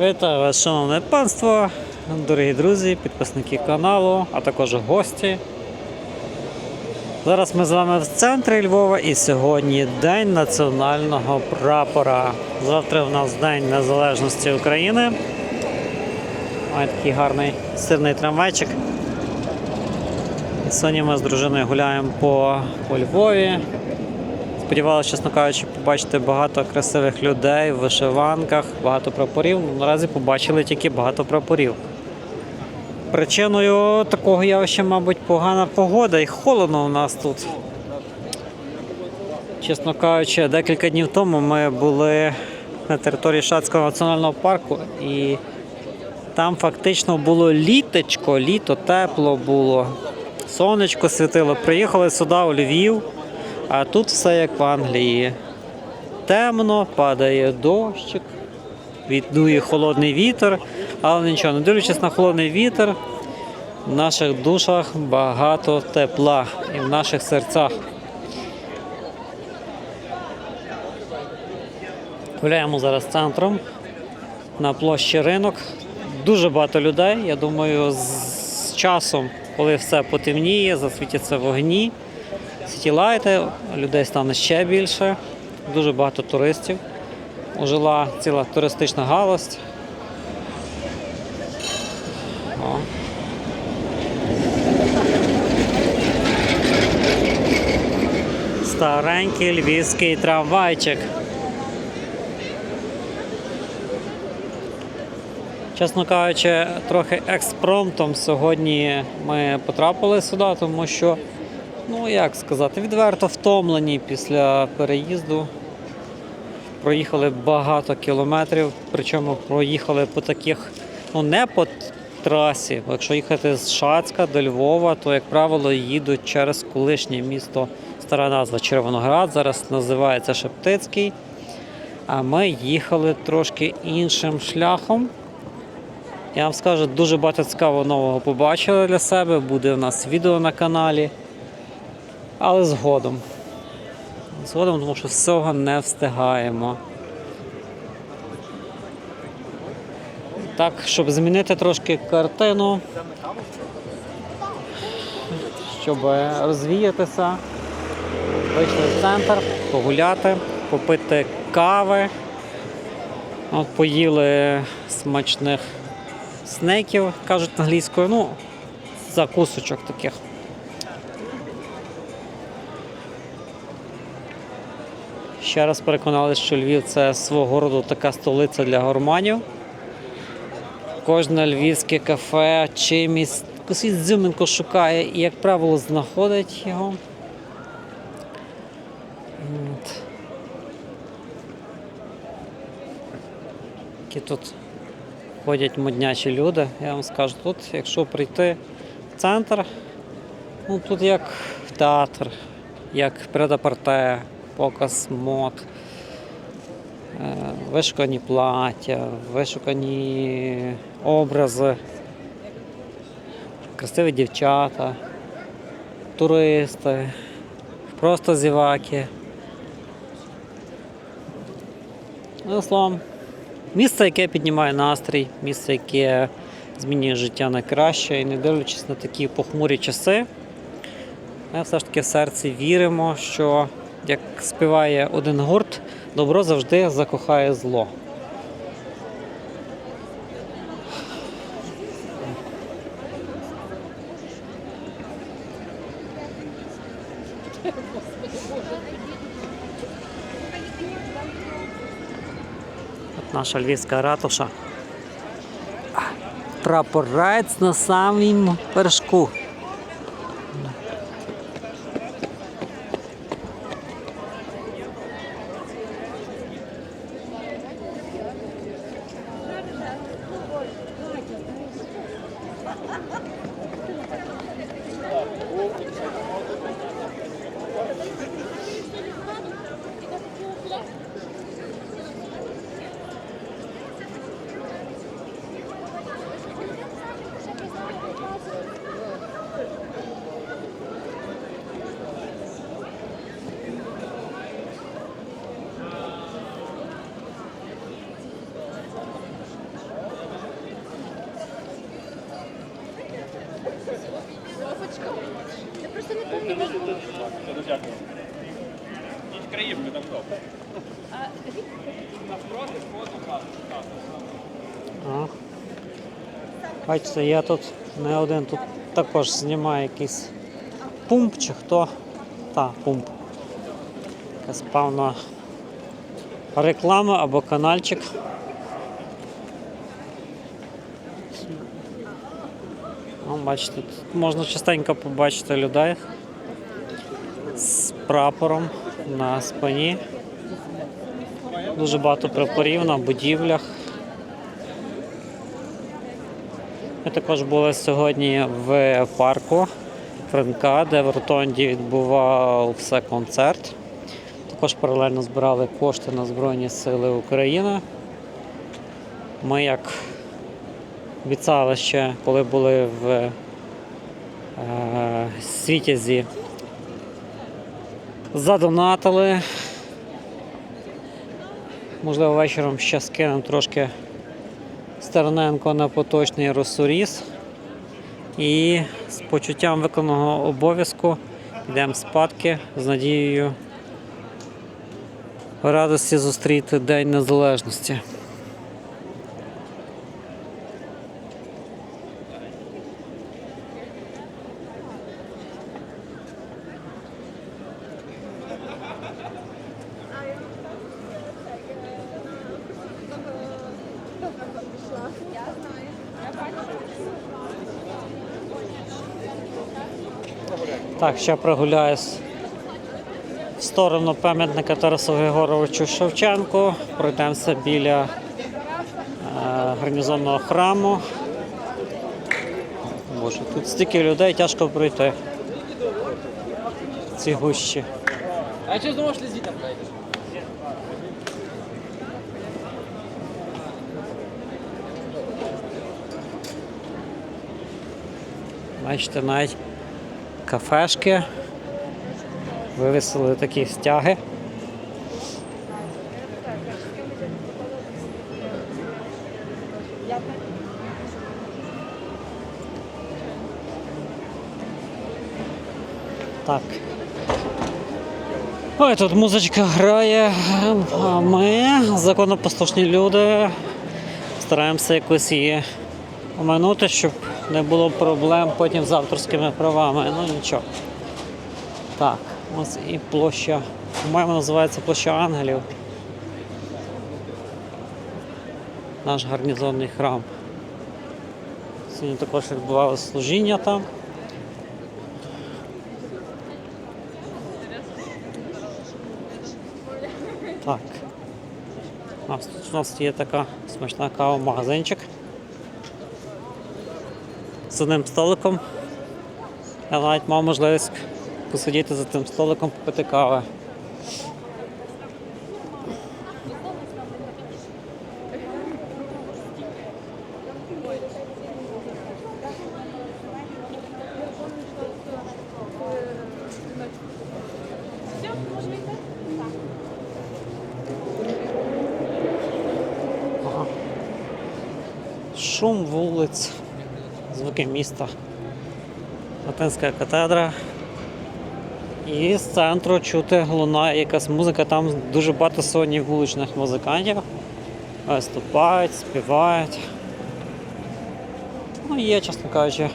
Вітаю вас, шановне панство, дорогі друзі, підписники каналу, а також гості. Зараз ми з вами в центрі Львова і сьогодні День національного прапора. Завтра в нас День Незалежності України. Ось такий гарний сирний трамвайчик. І сьогодні ми з дружиною гуляємо по, по Львові. Сподівалися, чесно кажучи, побачити багато красивих людей в вишиванках, багато прапорів. Ну, Наразі побачили тільки багато прапорів. Причиною такого явища, мабуть, погана погода і холодно у нас тут. Чесно кажучи, декілька днів тому ми були на території Шацького національного парку і там фактично було літочко, літо тепло було. Сонечко світило. Приїхали сюди у Львів, а тут все як в Англії. Темно, падає дощик, віддує холодний вітер, але нічого, не дивлячись на холодний вітер, в наших душах багато тепла і в наших серцях. Гуляємо зараз центром на площі ринок. Дуже багато людей. Я думаю, з часом, коли все потемніє, засвітяться вогні, сітілайти, людей стане ще більше. Дуже багато туристів. Ожила ціла туристична галузь. О. Старенький львівський трамвайчик. Чесно кажучи, трохи експромтом сьогодні ми потрапили сюди, тому що, ну як сказати, відверто втомлені після переїзду. Проїхали багато кілометрів, причому проїхали по таких, ну не по трасі. Якщо їхати з Шацька до Львова, то, як правило, їдуть через колишнє місто, стара назва Червоноград, зараз називається Шептицький. А ми їхали трошки іншим шляхом. Я вам скажу, дуже багато цікавого нового побачили для себе. Буде у нас відео на каналі. Але згодом. Згодом, тому що всього не встигаємо. Так, щоб змінити трошки картину, щоб розвіятися, вийшли в центр, погуляти, попити кави. От поїли смачних снеків, кажуть англійською, ну, закусочок таких. Ще раз переконалися, що Львів це свого роду така столиця для гурманів. Кожне львівське кафе чимось якусь ізюминку шукає і, як правило, знаходить його. Які тут ходять моднячі люди. Я вам скажу, тут, якщо прийти в центр, ну тут як в театр, як предапорте, показ мод, е, вишукані плаття, вишукані образи, красиві дівчата, туристи, просто зіваки. Ну, словом, Місце, яке піднімає настрій, місце, яке змінює життя на краще. І не дивлячись на такі похмурі часи, ми все ж таки в серці віримо, що, як співає один гурт, добро завжди закохає зло. Наша львівська ратуша. Прапорець на самім вершку. Просто не пам'ятаю. А. Бачите, я тут не один, тут також знімаю якийсь пумп чи хто. Та, пумп. Якась певна реклама або канальчик. Ну, бачите, тут можна частенько побачити людей з прапором на спині. Дуже багато прапорів на будівлях. Ми також були сьогодні в парку Франка, де в Ротонді відбувався концерт. Також паралельно збирали кошти на Збройні Сили України. Ми як обіцяли ще, коли були в е, Світязі, задонатили. Можливо, вечором ще скинемо трошки Стерненко на поточний розсоріз. І з почуттям виконаного обов'язку йдемо спадки з надією радості зустріти День Незалежності. Так, ще прогуляюсь в сторону пам'ятника Тарасу Григоровичу Шевченку. Пройдемося біля е, гарнізонного храму. Боже, тут стільки людей тяжко пройти. Ці гущі. А что думаешь, лези там? Бачите, навіть кафешки. Вивісили такі стяги. Так. Ой, тут музичка грає, а ми, законопослушні люди, стараємося якось її оминути, щоб не було проблем потім з авторськими правами. Ну нічого. Так, ось і площа. По-моєму, називається площа ангелів. Наш гарнізонний храм. Сьогодні також відбувалося служіння там. Так. У нас у нас є така смачна кава магазинчик з одним столиком. Я навіть мав можливість посидіти за тим столиком, попити кави. Шум вулиць, звуки міста. Латинська катедра. І з центру чути лунає якась музика, там дуже багато сьогодні вуличних музикантів. Виступають, співають. Ну, є, чесно кажучи,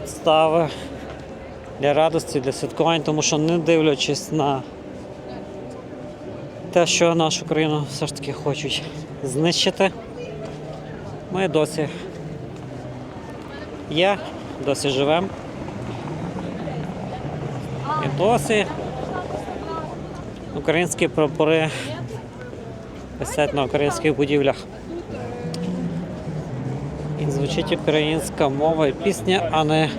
підстави для радості, для святкувань, тому що не дивлячись на те, що нашу країну все ж таки хочуть знищити, ми досі є, досі живемо. І досі українські прапори висять на українських будівлях. І звучить українська мова і пісня, а не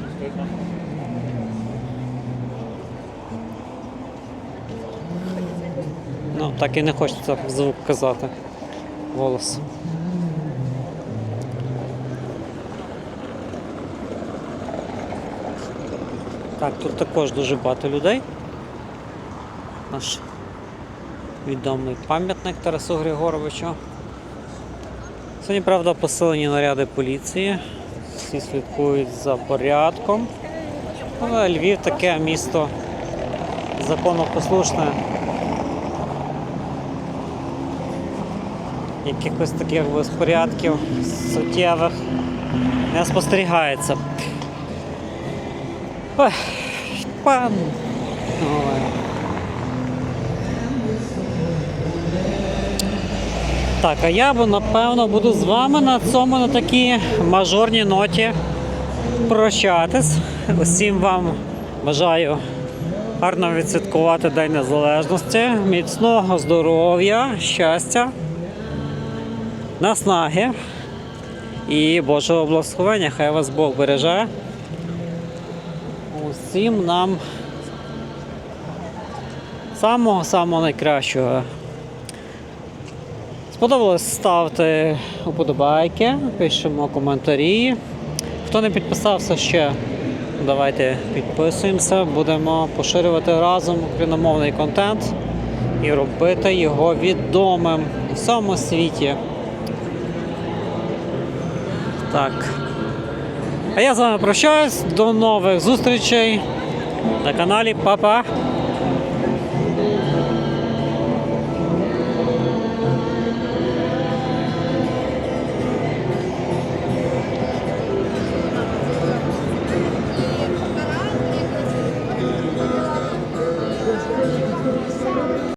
Ну, так і не хочеться звук казати. Голос. Так, тут також дуже багато людей. Наш відомий пам'ятник Тарасу Григоровичу. Сьогодні, правда, посилені наряди поліції. Всі слідкують за порядком. Але Львів таке місто законопослушне. Якихось таких безпорядків суттєвих не спостерігається. Ой, пан. Ой. Так, а я напевно буду з вами на цьому на такій мажорній ноті прощатись. Усім вам бажаю гарно відсвяткувати День Незалежності, міцного здоров'я, щастя, наснаги і Божого благословення. Хай вас Бог береже. Усім нам самого-самого найкращого. Сподобалось ставте уподобайки, пишемо коментарі. Хто не підписався ще, давайте підписуємося, будемо поширювати разом україномовний контент і робити його відомим у всьому світі. Так. А я з вами прощаюсь. До нових зустрічей на каналі Па-па!